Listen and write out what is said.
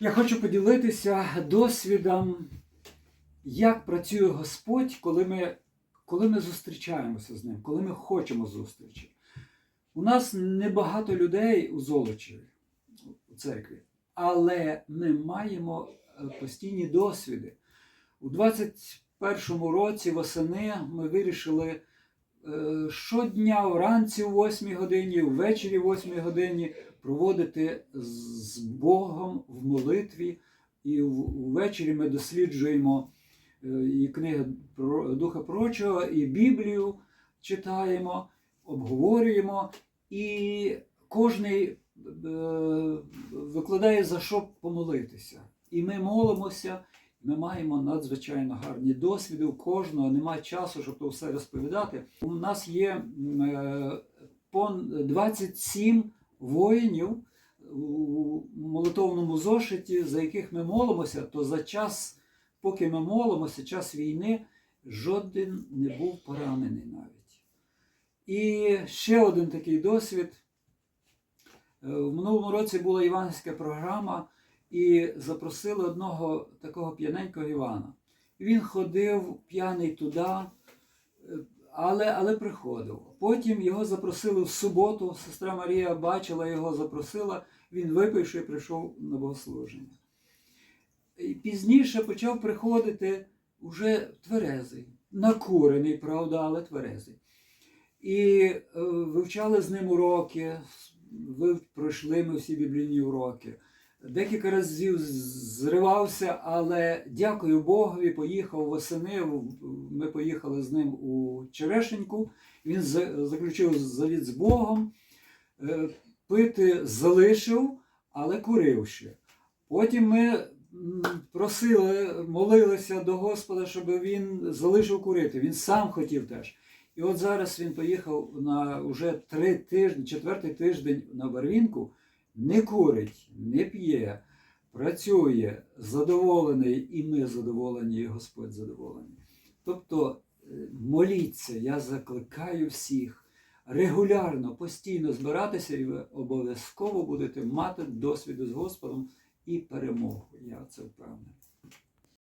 Я хочу поділитися досвідом, як працює Господь, коли ми, коли ми зустрічаємося з ним, коли ми хочемо зустрічі. У нас небагато людей у Золочеві, у церкві, але ми маємо е, постійні досвіди. У 21-му році восени ми вирішили е, щодня вранці о 8 годині, ввечері о 8 годині проводити з Богом в молитві. І ввечері ми досліджуємо е, і книги Духа Пророчого, і Біблію читаємо, обговорюємо, і кожний е, викладає за що помолитися. І ми молимося, ми маємо надзвичайно гарні досвіди. У кожного немає часу, щоб то все розповідати. У нас є м, е, 27 воїнів у молитовному зошиті, за яких ми молимося, то за час, поки ми молимося, час війни, жоден не був поранений навіть. І ще один такий досвід. Е, В минулому році була іванська програма, і запросили одного такого п'яненького Івана. Він ходив п'яний туди, е, але, але приходив. Потім його запросили в суботу. Сестра Марія бачила його, запросила. Він випивши і прийшов на богослуження. І пізніше почав приходити уже тверезий, накурений, правда, але тверезий. І е, вивчали з ним уроки, ви пройшли ми всі біблійні уроки. Декілька разів зривався, але дякую Богові, поїхав восени. Ми поїхали з ним у Черешеньку. Він заключив завіт з Богом, е, пити залишив, але курив ще. Потім ми просили, молилися до Господа, щоб він залишив курити. Він сам хотів теж. І от зараз він поїхав на вже три тижні, четвертий тиждень на Барвінку, не курить, не п'є, працює, задоволений, і ми задоволені, і Господь задоволений. Тобто е, моліться, я закликаю всіх регулярно, постійно збиратися, і ви обов'язково будете мати досвіду з Господом і перемогу. Я це впевнений.